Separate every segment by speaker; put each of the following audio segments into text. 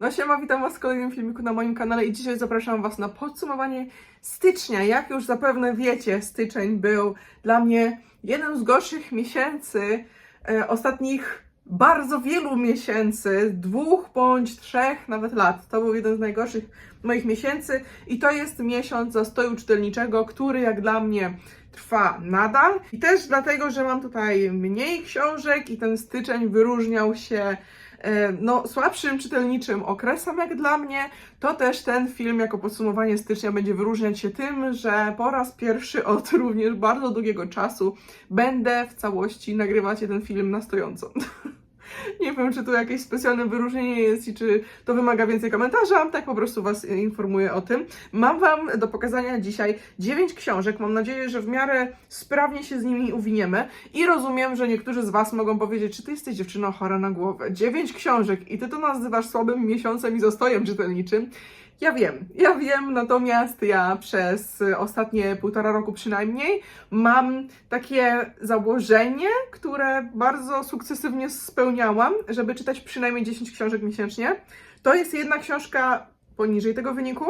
Speaker 1: No siema, witam Was w kolejnym filmiku na moim kanale i dzisiaj zapraszam Was na podsumowanie stycznia. Jak już zapewne wiecie, styczeń był dla mnie jednym z gorszych miesięcy e, ostatnich bardzo wielu miesięcy, dwóch bądź trzech nawet lat. To był jeden z najgorszych moich miesięcy i to jest miesiąc zastoju czytelniczego, który jak dla mnie trwa nadal. I też dlatego, że mam tutaj mniej książek i ten styczeń wyróżniał się no, słabszym czytelniczym okresem jak dla mnie, to też ten film jako podsumowanie stycznia będzie wyróżniać się tym, że po raz pierwszy od również bardzo długiego czasu będę w całości nagrywać jeden film na stojąco. Nie wiem, czy tu jakieś specjalne wyróżnienie jest i czy to wymaga więcej komentarza, tak po prostu Was informuję o tym. Mam Wam do pokazania dzisiaj 9 książek. Mam nadzieję, że w miarę sprawnie się z nimi uwiniemy i rozumiem, że niektórzy z Was mogą powiedzieć, czy Ty jesteś dziewczyną chora na głowę. 9 książek i Ty to nazywasz słabym miesiącem i zastojem czytelniczym. Ja wiem, ja wiem, natomiast ja przez ostatnie półtora roku przynajmniej mam takie założenie, które bardzo sukcesywnie spełniałam, żeby czytać przynajmniej 10 książek miesięcznie. To jest jedna książka poniżej tego wyniku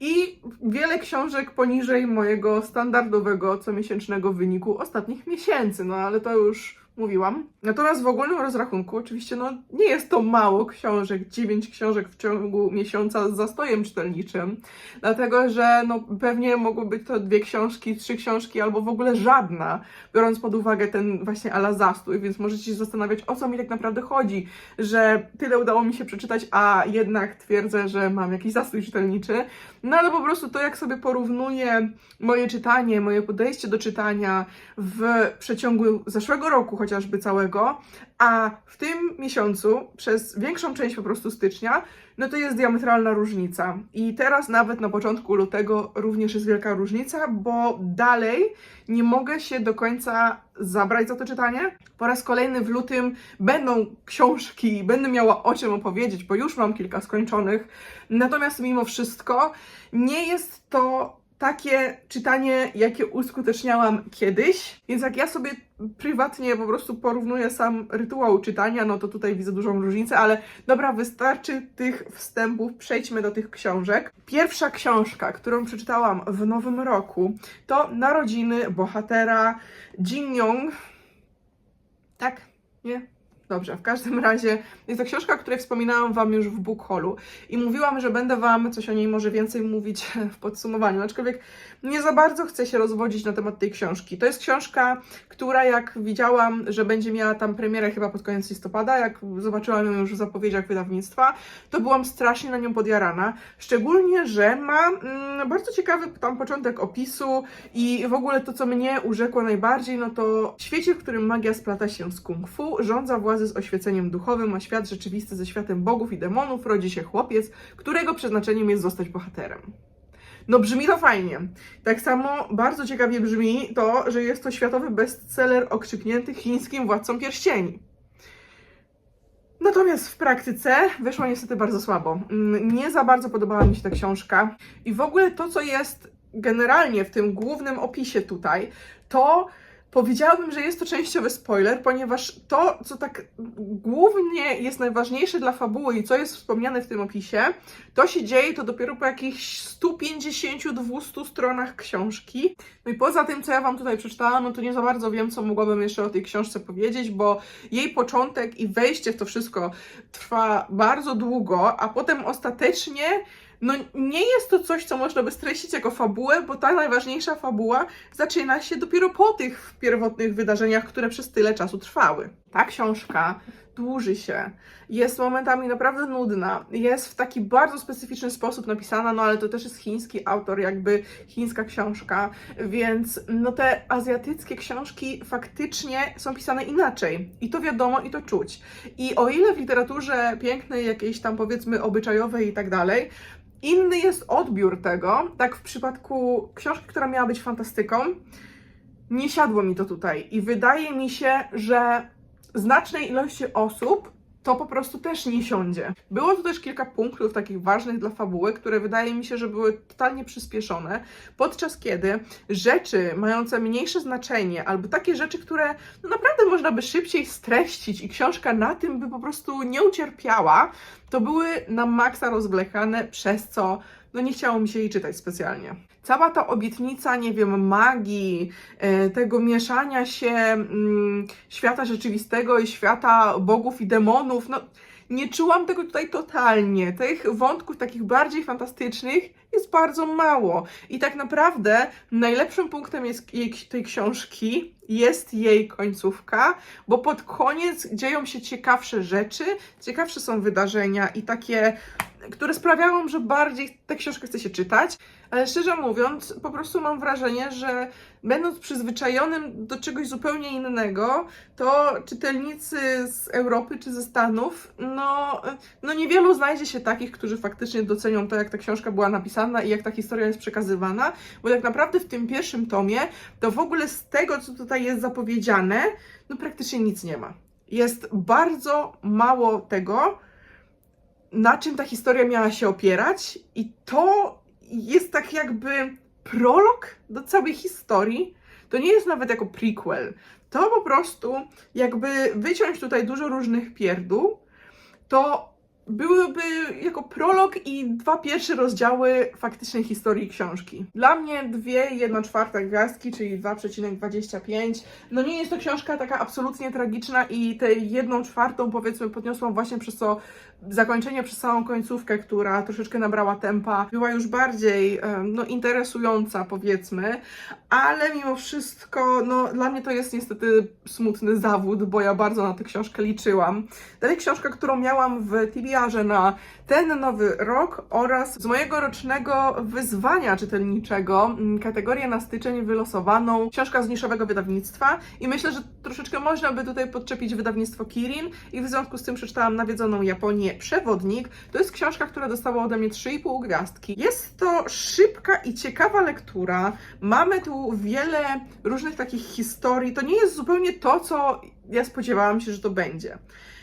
Speaker 1: i wiele książek poniżej mojego standardowego comiesięcznego wyniku ostatnich miesięcy, no ale to już mówiłam. Natomiast w ogólnym rozrachunku, oczywiście, no nie jest to mało książek, 9 książek w ciągu miesiąca z zastojem czytelniczym, dlatego że no pewnie mogły być to dwie książki, trzy książki, albo w ogóle żadna, biorąc pod uwagę ten właśnie ala zastój, więc możecie się zastanawiać, o co mi tak naprawdę chodzi, że tyle udało mi się przeczytać, a jednak twierdzę, że mam jakiś zastój czytelniczy. No ale po prostu to, jak sobie porównuję moje czytanie, moje podejście do czytania w przeciągu zeszłego roku chociażby całego, a w tym miesiącu, przez większą część po prostu stycznia, no to jest diametralna różnica. I teraz nawet na początku lutego również jest wielka różnica, bo dalej nie mogę się do końca zabrać za to czytanie. Po raz kolejny w lutym będą książki, będę miała o czym opowiedzieć, bo już mam kilka skończonych. Natomiast mimo wszystko nie jest to takie czytanie, jakie uskuteczniałam kiedyś. Więc jak ja sobie prywatnie po prostu porównuję sam rytuał czytania, no to tutaj widzę dużą różnicę, ale dobra, wystarczy tych wstępów, przejdźmy do tych książek. Pierwsza książka, którą przeczytałam w nowym roku, to Narodziny bohatera Jin Young. Tak? Nie? Dobrze, w każdym razie jest to książka, o której wspominałam Wam już w book i mówiłam, że będę Wam coś o niej może więcej mówić w podsumowaniu, aczkolwiek nie za bardzo chcę się rozwodzić na temat tej książki. To jest książka, która jak widziałam, że będzie miała tam premierę chyba pod koniec listopada, jak zobaczyłam ją już w zapowiedziach wydawnictwa, to byłam strasznie na nią podjarana, szczególnie, że ma mm, bardzo ciekawy tam początek opisu i w ogóle to, co mnie urzekło najbardziej, no to w świecie, w którym magia splata się z kung fu, rządza władzy z oświeceniem duchowym, a świat rzeczywisty ze światem bogów i demonów, rodzi się chłopiec, którego przeznaczeniem jest zostać bohaterem. No brzmi to fajnie. Tak samo bardzo ciekawie brzmi to, że jest to światowy bestseller okrzyknięty chińskim władcą pierścieni. Natomiast w praktyce wyszło niestety bardzo słabo. Mm, Nie za bardzo podobała mi się ta książka i w ogóle to, co jest generalnie w tym głównym opisie tutaj, to Powiedziałabym, że jest to częściowy spoiler, ponieważ to, co tak głównie jest najważniejsze dla fabuły i co jest wspomniane w tym opisie, to się dzieje to dopiero po jakichś 150-200 stronach książki. No i poza tym, co ja Wam tutaj przeczytałam, no to nie za bardzo wiem, co mogłabym jeszcze o tej książce powiedzieć, bo jej początek i wejście w to wszystko trwa bardzo długo, a potem ostatecznie no nie jest to coś, co można by streścić jako fabułę, bo ta najważniejsza fabuła zaczyna się dopiero po tych pierwotnych wydarzeniach, które przez tyle czasu trwały. Ta książka dłuży się, jest momentami naprawdę nudna, jest w taki bardzo specyficzny sposób napisana, no ale to też jest chiński autor, jakby chińska książka, więc no te azjatyckie książki faktycznie są pisane inaczej i to wiadomo i to czuć. I o ile w literaturze pięknej, jakiejś tam powiedzmy obyczajowej i tak dalej, Inny jest odbiór tego, tak w przypadku książki, która miała być fantastyką, nie siadło mi to tutaj i wydaje mi się, że znacznej ilości osób to po prostu też nie siądzie. Było tu też kilka punktów takich ważnych dla fabuły, które wydaje mi się, że były totalnie przyspieszone, podczas kiedy rzeczy mające mniejsze znaczenie, albo takie rzeczy, które no naprawdę można by szybciej streścić i książka na tym by po prostu nie ucierpiała, to były na maksa rozwlekane, przez co no nie chciało mi się jej czytać specjalnie. Cała ta obietnica, nie wiem, magii, e, tego mieszania się mm, świata rzeczywistego i świata bogów i demonów, no nie czułam tego tutaj totalnie. Tych wątków takich bardziej fantastycznych jest bardzo mało. I tak naprawdę najlepszym punktem jest jej, tej książki jest jej końcówka, bo pod koniec dzieją się ciekawsze rzeczy, ciekawsze są wydarzenia i takie, które sprawiają, że bardziej tę książkę chce się czytać. Ale szczerze mówiąc, po prostu mam wrażenie, że będąc przyzwyczajonym do czegoś zupełnie innego, to czytelnicy z Europy czy ze Stanów, no, no niewielu znajdzie się takich, którzy faktycznie docenią to, jak ta książka była napisana i jak ta historia jest przekazywana, bo tak naprawdę w tym pierwszym tomie to w ogóle z tego, co tutaj jest zapowiedziane, no praktycznie nic nie ma. Jest bardzo mało tego, na czym ta historia miała się opierać, i to jest tak jakby prolog do całej historii. To nie jest nawet jako prequel. To po prostu jakby wyciąć tutaj dużo różnych pierdół, to byłyby jako prolog i dwa pierwsze rozdziały faktycznej historii książki. Dla mnie dwie, jedna czwarta gwiazdki, czyli 2,25. No nie jest to książka taka absolutnie tragiczna i tę jedną czwartą powiedzmy podniosłam właśnie przez to zakończenie, przez całą końcówkę, która troszeczkę nabrała tempa, była już bardziej no, interesująca powiedzmy, ale mimo wszystko no dla mnie to jest niestety smutny zawód, bo ja bardzo na tę książkę liczyłam. Dalej książka, którą miałam w TBR-ze na ten nowy rok oraz z mojego rocznego wyzwania czytelniczego, mm, kategorię na styczeń wylosowaną, książka z niszowego wydawnictwa i myślę, że troszeczkę można by tutaj podczepić wydawnictwo Kirin i w związku z tym przeczytałam Nawiedzoną Japonię Przewodnik. To jest książka, która dostała ode mnie 3,5 gwiazdki. Jest to szybka i ciekawa lektura. Mamy tu wiele różnych takich historii. To nie jest zupełnie to, co ja spodziewałam się, że to będzie.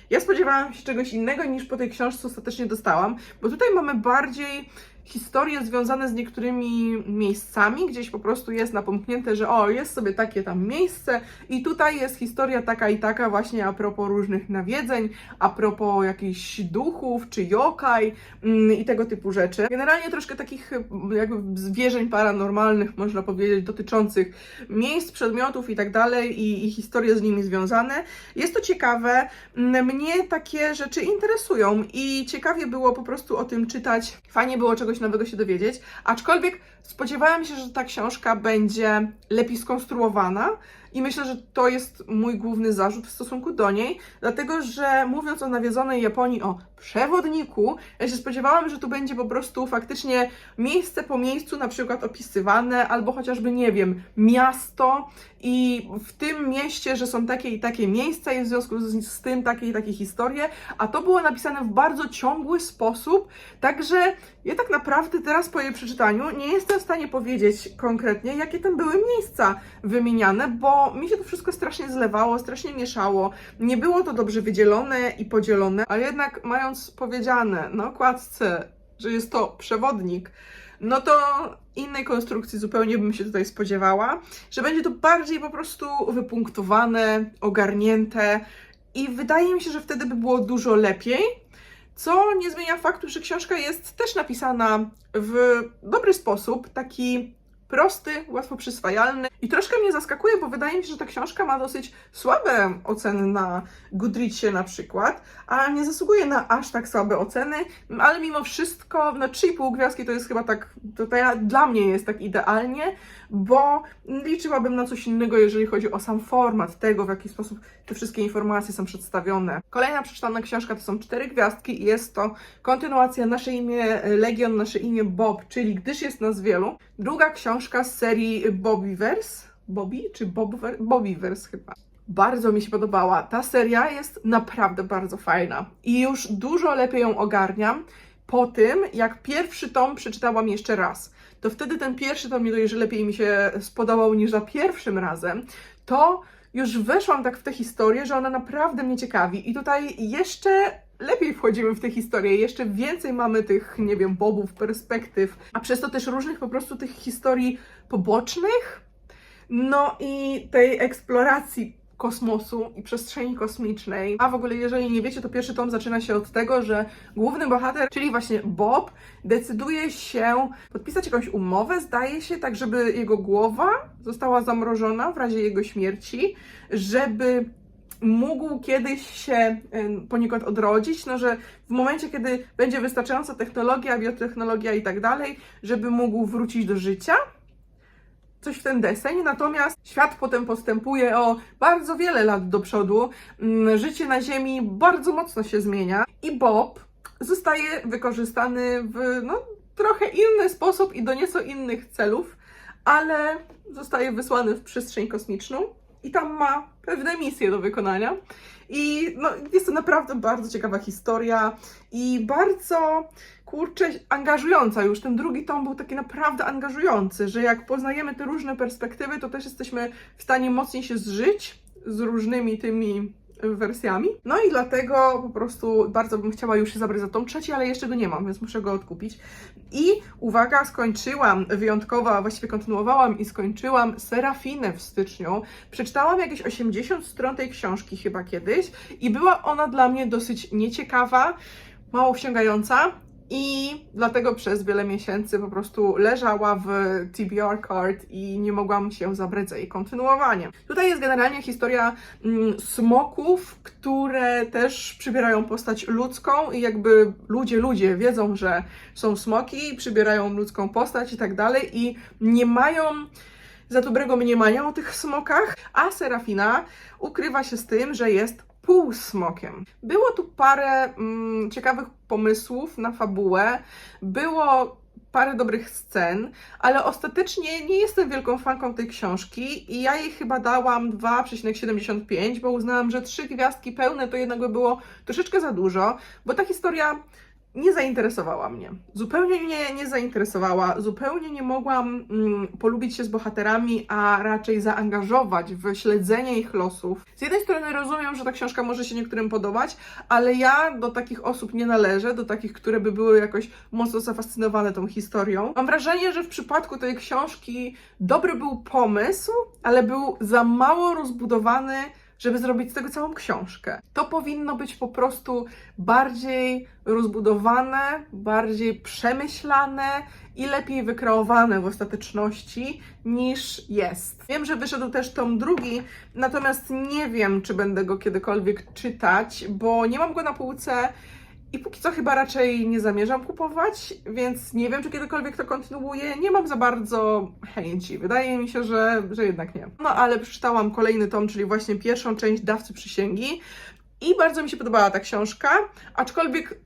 Speaker 1: Ja spodziewałam się czegoś innego niż po tej książce ostatecznie dostałam, bo tutaj mamy bardziej historie związane z niektórymi miejscami, gdzieś po prostu jest napomknięte, że o, jest sobie takie tam miejsce i tutaj jest historia taka i taka właśnie a propos różnych nawiedzeń, a propos jakichś duchów czy yokai mm, i tego typu rzeczy. Generalnie troszkę takich mm, jakby zwierzeń paranormalnych, można powiedzieć, dotyczących miejsc, przedmiotów i tak dalej i, i historie z nimi związane. Jest to ciekawe. Mm, Mnie takie rzeczy interesują i ciekawie było po prostu o tym czytać. Fajnie było czegoś nowego się dowiedzieć, aczkolwiek spodziewałam się, że ta książka będzie lepiej skonstruowana i myślę, że to jest mój główny zarzut w stosunku do niej, dlatego że mówiąc o nawiedzonej Japonii, o przewodniku, ja się spodziewałam, że tu będzie po prostu faktycznie miejsce po miejscu na przykład opisywane, albo chociażby, nie wiem, miasto. I w tym mieście, że są takie i takie miejsca i w związku z, z tym takie i takie historie, a to było napisane w bardzo ciągły sposób, także ja tak naprawdę teraz po jej przeczytaniu nie jestem w stanie powiedzieć konkretnie, jakie tam były miejsca wymieniane, bo mi się to wszystko strasznie zlewało, strasznie mieszało. Nie było to dobrze wydzielone i podzielone, ale jednak mając powiedziane na okładce, że jest to przewodnik, no to innej konstrukcji zupełnie bym się tutaj spodziewała, że będzie to bardziej po prostu wypunktowane, ogarnięte i wydaje mi się, że wtedy by było dużo lepiej. Co nie zmienia faktu, że książka jest też napisana w dobry sposób, taki prosty, łatwo przyswajalny. I troszkę mnie zaskakuje, bo wydaje mi się, że ta książka ma dosyć słabe oceny na Goodreadsie na przykład, a nie zasługuje na aż tak słabe oceny, ale mimo wszystko, no 3,5 gwiazdki to jest chyba tak, to, ja, dla mnie jest tak idealnie, bo liczyłabym na coś innego, jeżeli chodzi o sam format tego, w jaki sposób te wszystkie informacje są przedstawione. Kolejna przeczytana książka to są cztery gwiazdki i jest to kontynuacja Nasze imię Legion, Nasze imię Bob, czyli Gdyż jest nas wielu. Druga książka z serii Bobbyverse. Bobby czy Bobver? Bobbyverse chyba. Bardzo mi się podobała. Ta seria jest naprawdę bardzo fajna i już dużo lepiej ją ogarniam po tym, jak pierwszy tom przeczytałam jeszcze raz. To wtedy ten pierwszy tom nie dość, że lepiej mi się spodobał niż za pierwszym razem, to już weszłam tak w tę historię, że ona naprawdę mnie ciekawi. I tutaj jeszcze lepiej wchodzimy w tę historię, jeszcze więcej mamy tych, nie wiem, bobów, perspektyw, a przez to też różnych po prostu tych historii pobocznych. No i tej eksploracji kosmosu i przestrzeni kosmicznej. A w ogóle, jeżeli nie wiecie, to pierwszy tom zaczyna się od tego, że główny bohater, czyli właśnie Bob, decyduje się podpisać jakąś umowę, zdaje się, tak żeby jego głowa została zamrożona w razie jego śmierci, żeby mógł kiedyś się em, poniekąd odrodzić, no że w momencie, kiedy będzie wystarczająca technologia, biotechnologia i tak dalej, żeby mógł wrócić do życia, coś w ten deseń, natomiast świat potem postępuje o bardzo wiele lat do przodu, Mm, życie na Ziemi bardzo mocno się zmienia i Bob zostaje wykorzystany w no, trochę inny sposób i do nieco innych celów, ale zostaje wysłany w przestrzeń kosmiczną i tam ma pewne misje do wykonania. I no, jest to naprawdę bardzo ciekawa historia i bardzo, kurczę, angażująca już. Ten drugi tom był taki naprawdę angażujący, że jak poznajemy te różne perspektywy, to też jesteśmy w stanie mocniej się zżyć z różnymi tymi wersjami. No i dlatego po prostu bardzo bym chciała już się zabrać za tom trzeci, ale jeszcze go nie mam, więc muszę go odkupić. I uwaga, skończyłam wyjątkowo, a właściwie kontynuowałam i skończyłam Serafinę w styczniu. Przeczytałam jakieś 80 stron tej książki chyba kiedyś i była ona dla mnie dosyć nieciekawa, mało wciągająca. I dlatego przez wiele miesięcy po prostu leżała w TBR card i nie mogłam się zabrać za jej kontynuowanie. Tutaj jest generalnie historia mm, smoków, które też przybierają postać ludzką i jakby ludzie, ludzie wiedzą, że są smoki, przybierają ludzką postać i tak dalej i nie mają za dobrego mniemania o tych smokach, a Serafina ukrywa się z tym, że jest półsmokiem. Było tu parę mm, ciekawych pomysłów na fabułę, było parę dobrych scen, ale ostatecznie nie jestem wielką fanką tej książki i ja jej chyba dałam 2,75, bo uznałam, że trzy gwiazdki pełne to jednak by było troszeczkę za dużo, bo ta historia nie zainteresowała mnie. Zupełnie mnie nie zainteresowała, zupełnie nie mogłam mm, polubić się z bohaterami, a raczej zaangażować w śledzenie ich losów. Z jednej strony rozumiem, że ta książka może się niektórym podobać, ale ja do takich osób nie należę, do takich, które by były jakoś mocno zafascynowane tą historią. Mam wrażenie, że w przypadku tej książki dobry był pomysł, ale był za mało rozbudowany żeby zrobić z tego całą książkę. To powinno być po prostu bardziej rozbudowane, bardziej przemyślane i lepiej wykreowane w ostateczności niż jest. Wiem, że wyszedł też tom drugi, natomiast nie wiem, czy będę go kiedykolwiek czytać, bo nie mam go na półce. I póki co chyba raczej nie zamierzam kupować, więc nie wiem, czy kiedykolwiek to kontynuuję. Nie mam za bardzo chęci. Wydaje mi się, że, że jednak nie. No ale przeczytałam kolejny tom, czyli właśnie pierwszą część Dawcy Przysięgi. I bardzo mi się podobała ta książka, aczkolwiek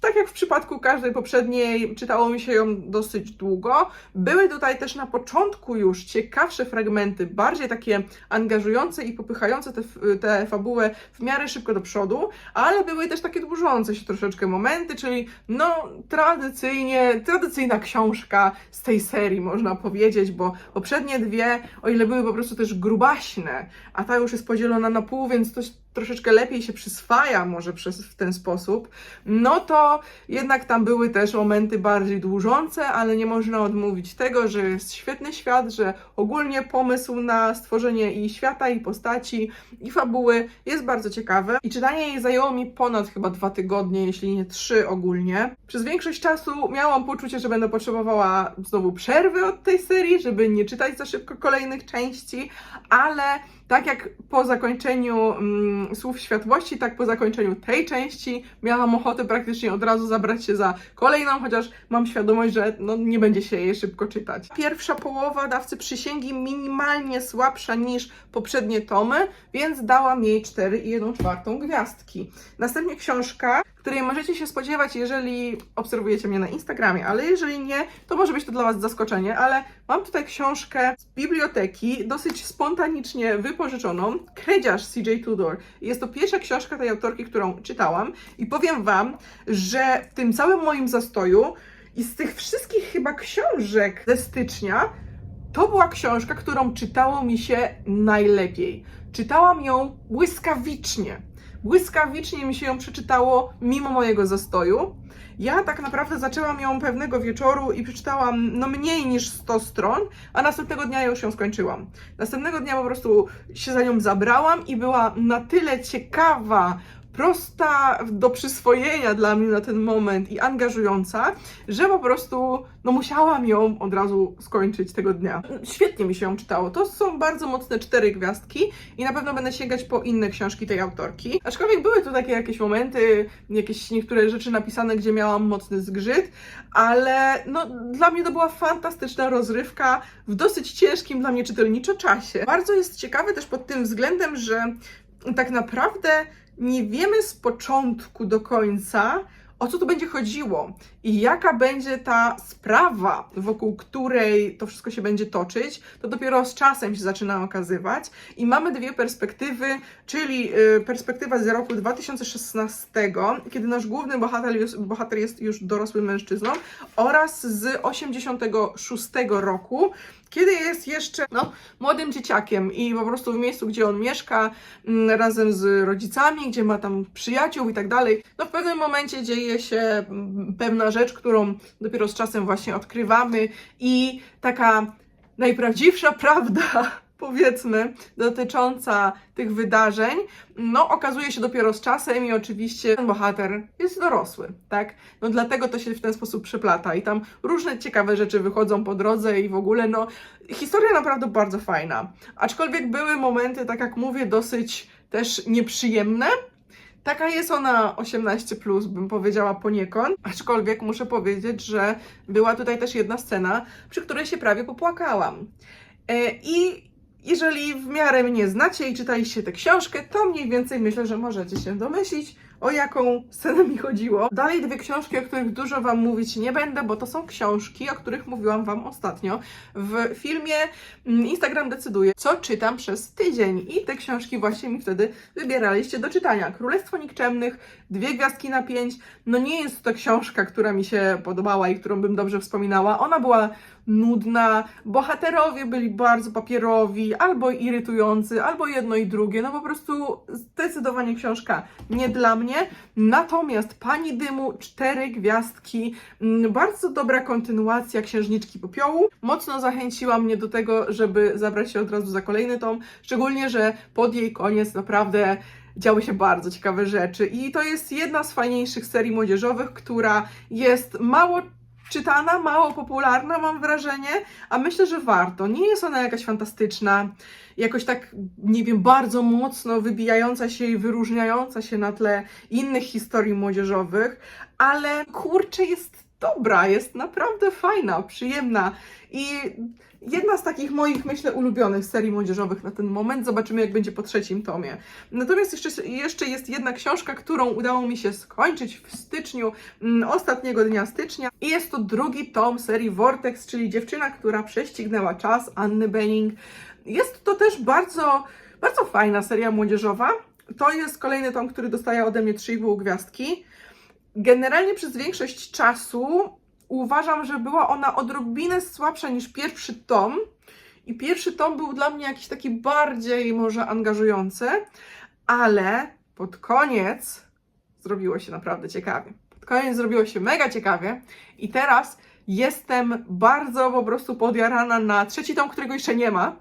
Speaker 1: tak jak w przypadku każdej poprzedniej, czytało mi się ją dosyć długo. Były tutaj też na początku już ciekawsze fragmenty, bardziej takie angażujące i popychające tę te fabułę w miarę szybko do przodu, ale były też takie dłużące się troszeczkę momenty, czyli no tradycyjnie, tradycyjna książka z tej serii można powiedzieć, bo poprzednie dwie, o ile były po prostu też grubaśne, a ta już jest podzielona na pół, więc to troszeczkę lepiej się przyswaja może przez, w ten sposób, no to jednak tam były też momenty bardziej dłużące, ale nie można odmówić tego, że jest świetny świat, że ogólnie pomysł na stworzenie i świata, i postaci, i fabuły jest bardzo ciekawy. I czytanie jej zajęło mi ponad chyba dwa tygodnie, jeśli nie trzy ogólnie. Przez większość czasu miałam poczucie, że będę potrzebowała znowu przerwy od tej serii, żeby nie czytać za szybko kolejnych części, ale tak jak po zakończeniu mm, Słów Światłości, tak po zakończeniu tej części miałam ochotę praktycznie od razu zabrać się za kolejną, chociaż mam świadomość, że no, nie będzie się jej szybko czytać. Pierwsza połowa Dawcy Przysięgi minimalnie słabsza niż poprzednie tomy, więc dałam jej 4,1 czwartą gwiazdki. Następnie książka, której możecie się spodziewać, jeżeli obserwujecie mnie na Instagramie, ale jeżeli nie, to może być to dla Was zaskoczenie, ale mam tutaj książkę z biblioteki, dosyć spontanicznie wypożyczoną, Kredziarz CJ Tudor. Jest to pierwsza książka tej autorki, którą czytałam i powiem Wam, że w tym całym moim zastoju i z tych wszystkich chyba książek ze stycznia, to była książka, którą czytało mi się najlepiej. Czytałam ją błyskawicznie. Błyskawicznie mi się ją przeczytało mimo mojego zastoju. Ja tak naprawdę zaczęłam ją pewnego wieczoru i przeczytałam no mniej niż 100 stron, a następnego dnia już ją skończyłam. Następnego dnia po prostu się za nią zabrałam i była na tyle ciekawa, prosta do przyswojenia dla mnie na ten moment i angażująca, że po prostu no musiałam ją od razu skończyć tego dnia. Świetnie mi się ją czytało. To są bardzo mocne cztery gwiazdki i na pewno będę sięgać po inne książki tej autorki. Aczkolwiek były tu takie jakieś momenty, jakieś niektóre rzeczy napisane, gdzie miałam mocny zgrzyt, ale no dla mnie to była fantastyczna rozrywka w dosyć ciężkim dla mnie czytelniczo czasie. Bardzo jest ciekawe też pod tym względem, że tak naprawdę nie wiemy z początku do końca, o co tu będzie chodziło i jaka będzie ta sprawa, wokół której to wszystko się będzie toczyć, to dopiero z czasem się zaczyna okazywać. I mamy dwie perspektywy, czyli y, perspektywa z roku 2016, kiedy nasz główny bohater jest, bohater jest już dorosłym mężczyzną, oraz z 86 roku, kiedy jest jeszcze no, młodym dzieciakiem i po prostu w miejscu, gdzie on mieszka, mm, razem z rodzicami, gdzie ma tam przyjaciół i tak dalej, no w pewnym momencie dzieje się mm, pewna rzecz, którą dopiero z czasem właśnie odkrywamy i taka najprawdziwsza prawda, powiedzmy, dotycząca tych wydarzeń, no okazuje się dopiero z czasem i oczywiście ten bohater jest dorosły, tak? No dlatego to się w ten sposób przeplata i tam różne ciekawe rzeczy wychodzą po drodze i w ogóle, no historia naprawdę bardzo fajna. Aczkolwiek były momenty, tak jak mówię, dosyć też nieprzyjemne, Taka jest ona 18, bym powiedziała poniekąd. Aczkolwiek muszę powiedzieć, że była tutaj też jedna scena, przy której się prawie popłakałam. E, I jeżeli w miarę mnie znacie i czytaliście tę książkę, to mniej więcej myślę, że możecie się domyślić, o jaką scenę mi chodziło. Dalej dwie książki, o których dużo Wam mówić nie będę, bo to są książki, o których mówiłam Wam ostatnio w filmie mm, Instagram decyduje, co czytam przez tydzień. I te książki właśnie mi wtedy wybieraliście do czytania. Królestwo Nikczemnych, dwie gwiazdki na pięć. No nie jest to książka, która mi się podobała i którą bym dobrze wspominała. Ona była nudna, bohaterowie byli bardzo papierowi, albo irytujący, albo jedno i drugie. No po prostu zdecydowanie książka nie dla mnie. Natomiast Pani Dymu, cztery gwiazdki, mm, bardzo dobra kontynuacja Księżniczki Popiołu. Mocno zachęciła mnie do tego, żeby zabrać się od razu za kolejny tom, szczególnie, że pod jej koniec naprawdę działy się bardzo ciekawe rzeczy. I to jest jedna z fajniejszych serii młodzieżowych, która jest mało czytana, mało popularna, mam wrażenie, a myślę, że warto. Nie jest ona jakaś fantastyczna, jakoś tak, nie wiem, bardzo mocno wybijająca się i wyróżniająca się na tle innych historii młodzieżowych, ale kurczę, jest dobra, jest naprawdę fajna, przyjemna i jedna z takich moich, myślę, ulubionych serii młodzieżowych na ten moment. Zobaczymy, jak będzie po trzecim tomie. Natomiast jeszcze, jeszcze jest jedna książka, którą udało mi się skończyć w styczniu, mm, ostatniego dnia stycznia. I jest to drugi tom serii Vortex, czyli dziewczyna, która prześcignęła czas, Anny Benning. Jest to też bardzo, bardzo fajna seria młodzieżowa. To jest kolejny tom, który dostaje ode mnie 3,5 gwiazdki. Generalnie przez większość czasu uważam, że była ona odrobinę słabsza niż pierwszy tom. I pierwszy tom był dla mnie jakiś taki bardziej może angażujący, ale pod koniec zrobiło się naprawdę ciekawie. Pod koniec zrobiło się mega ciekawie i teraz jestem bardzo po prostu podjarana na trzeci tom, którego jeszcze nie ma.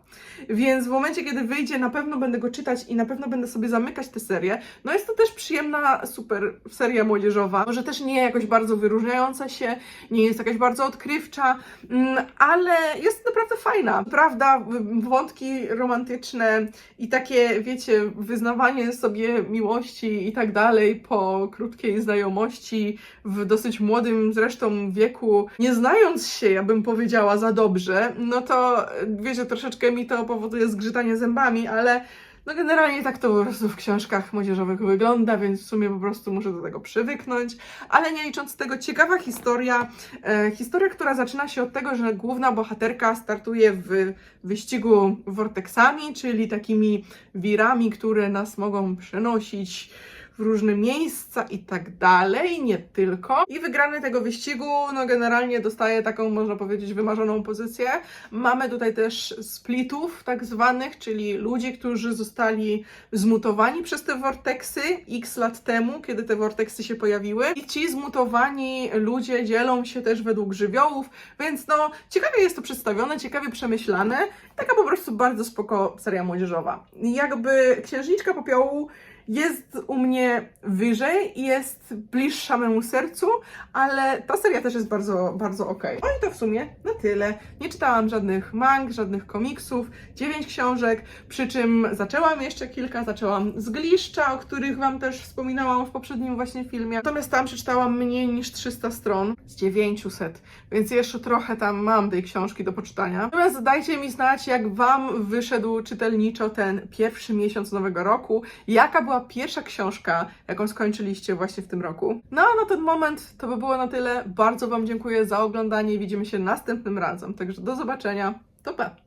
Speaker 1: Więc w momencie, kiedy wyjdzie, na pewno będę go czytać i na pewno będę sobie zamykać tę serię. No jest to też przyjemna, super seria młodzieżowa. Może też nie jakoś bardzo wyróżniająca się, nie jest jakaś bardzo odkrywcza, mm, ale jest naprawdę fajna. Prawda, wątki romantyczne i takie, wiecie, wyznawanie sobie miłości i tak dalej po krótkiej znajomości w dosyć młodym zresztą wieku, nie znając się, ja bym powiedziała, za dobrze, no to wiecie, troszeczkę mi to powoduje zgrzytanie zębami, ale no generalnie tak to po prostu w książkach młodzieżowych wygląda, więc w sumie po prostu muszę do tego przywyknąć. Ale nie licząc tego, ciekawa historia. E, historia, która zaczyna się od tego, że główna bohaterka startuje w wyścigu vortexami, czyli takimi wirami, które nas mogą przenosić w różne miejsca i tak dalej, nie tylko. I wygrany tego wyścigu, no generalnie dostaje taką, można powiedzieć, wymarzoną pozycję. Mamy tutaj też splitów tak zwanych, czyli ludzi, którzy zostali zmutowani przez te vortexy x lat temu, kiedy te vortexy się pojawiły. I ci zmutowani ludzie dzielą się też według żywiołów, więc no ciekawie jest to przedstawione, ciekawie przemyślane. Taka po prostu bardzo spoko seria młodzieżowa. Jakby Księżniczka Popiołu jest u mnie wyżej i jest bliższa memu sercu, ale ta seria też jest bardzo, bardzo okej. No i to w sumie na tyle. Nie czytałam żadnych mang, żadnych komiksów, dziewięć książek, przy czym zaczęłam jeszcze kilka, zaczęłam z Gliszcza, o których Wam też wspominałam w poprzednim właśnie filmie. Natomiast tam przeczytałam mniej niż 300 stron z 900, więc jeszcze trochę tam mam tej książki do poczytania. Natomiast dajcie mi znać, jak Wam wyszedł czytelniczo ten pierwszy miesiąc nowego roku, jaka była pierwsza książka, jaką skończyliście właśnie w tym roku. No a na ten moment to by było na tyle. Bardzo Wam dziękuję za oglądanie widzimy się następnym razem. Także do zobaczenia. To pa!